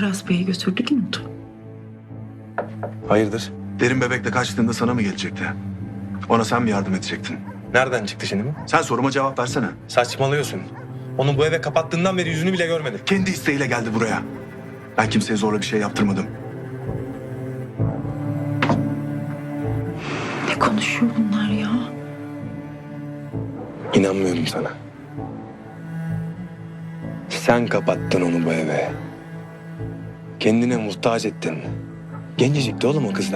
Aras Bey'i götürdü ki Mutlu? Hayırdır? Derin bebekle kaçtığında sana mı gelecekti? Ona sen mi yardım edecektin? Nereden çıktı şimdi bu? Sen soruma cevap versene. Saçmalıyorsun. Onu bu eve kapattığından beri yüzünü bile görmedim. Kendi isteğiyle geldi buraya. Ben kimseye zorla bir şey yaptırmadım. Ne konuşuyor bunlar ya? İnanmıyorum sana. Sen kapattın onu bu eve. Kendine muhtaç ettin. Gencecikti oğlum o kız.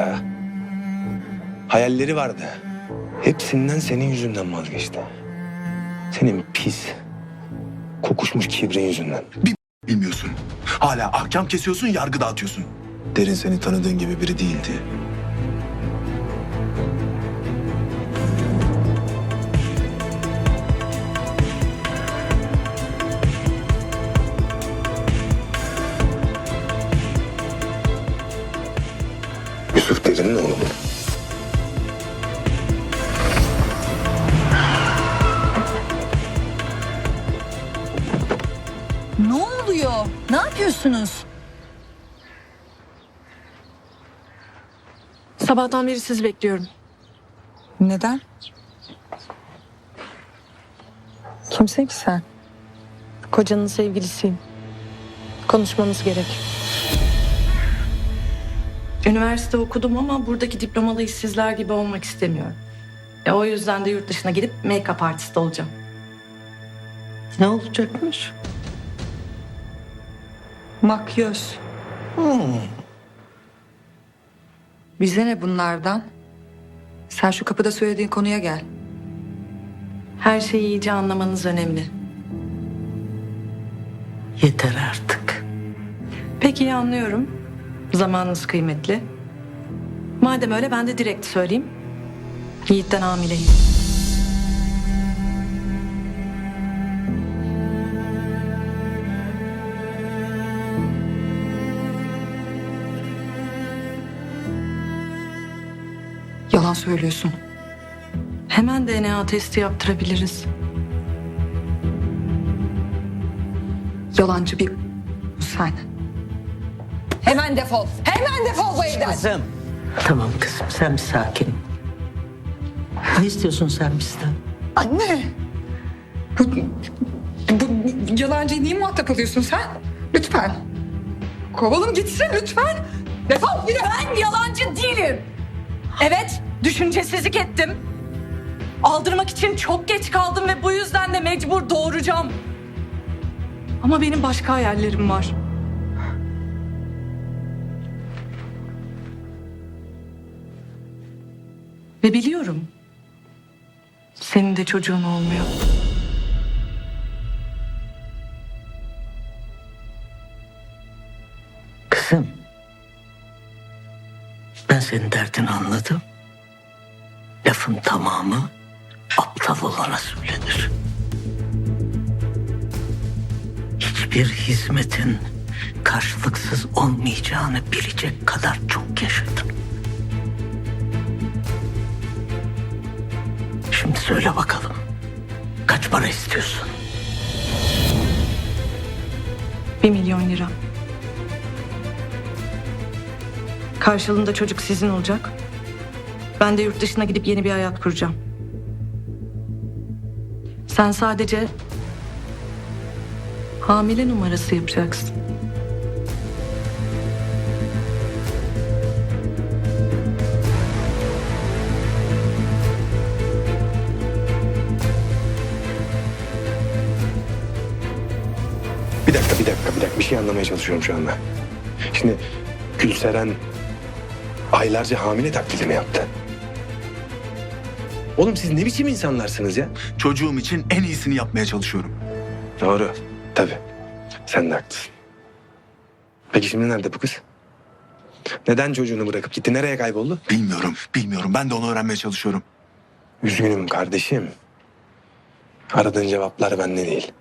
Hayalleri vardı. Hepsinden senin yüzünden vazgeçti. Senin pis, kokuşmuş kibrin yüzünden. Bilmiyorsun. Hala ahkam kesiyorsun, yargı dağıtıyorsun. Derin seni tanıdığın gibi biri değildi. Yapıyorsunuz? Sabahtan beri sizi bekliyorum. Neden? Kimsin ki sen? Kocanın sevgilisiyim. Konuşmamız gerek. Üniversite okudum ama buradaki diplomalı işsizler gibi olmak istemiyorum. E, o yüzden de yurt dışına gidip make-up artist olacağım. Ne olacakmış? Makyöz. Bize ne bunlardan? Sen şu kapıda söylediğin konuya gel. Her şeyi iyice anlamanız önemli. Yeter artık. Peki iyi anlıyorum. Zamanınız kıymetli. Madem öyle ben de direkt söyleyeyim. Yiğit'ten hamileyim. Yalan söylüyorsun. Hemen DNA testi yaptırabiliriz. Yalancı bir sen. Hemen defol. Hemen defol bu evden. Kızım. Tamam kızım sen bir sakin. Ne istiyorsun sen bizden? Anne. Bu, bu yalancıyı niye muhatap alıyorsun sen? Lütfen. Kovalım gitsin lütfen. Defol bir Ben yalancı değilim. Evet, düşüncesizlik ettim. Aldırmak için çok geç kaldım ve bu yüzden de mecbur doğuracağım. Ama benim başka hayallerim var. Ve biliyorum. Senin de çocuğun olmuyor. Ben senin derdini anladım. Lafın tamamı aptal olana söylenir. Hiçbir hizmetin karşılıksız olmayacağını bilecek kadar çok yaşadım. Şimdi söyle bakalım. Kaç para istiyorsun? Bir milyon lira. Karşılığında çocuk sizin olacak. Ben de yurt dışına gidip yeni bir hayat kuracağım. Sen sadece hamile numarası yapacaksın. Bir dakika, bir dakika, bir dakika. Bir şey anlamaya çalışıyorum şu anda. Şimdi Gülseren aylarca hamile taklidi mi yaptı? Oğlum siz ne biçim insanlarsınız ya? Çocuğum için en iyisini yapmaya çalışıyorum. Doğru. Tabii. Sen de haklısın. Peki şimdi nerede bu kız? Neden çocuğunu bırakıp gitti? Nereye kayboldu? Bilmiyorum, bilmiyorum. Ben de onu öğrenmeye çalışıyorum. Üzgünüm kardeşim. Aradığın cevaplar bende değil.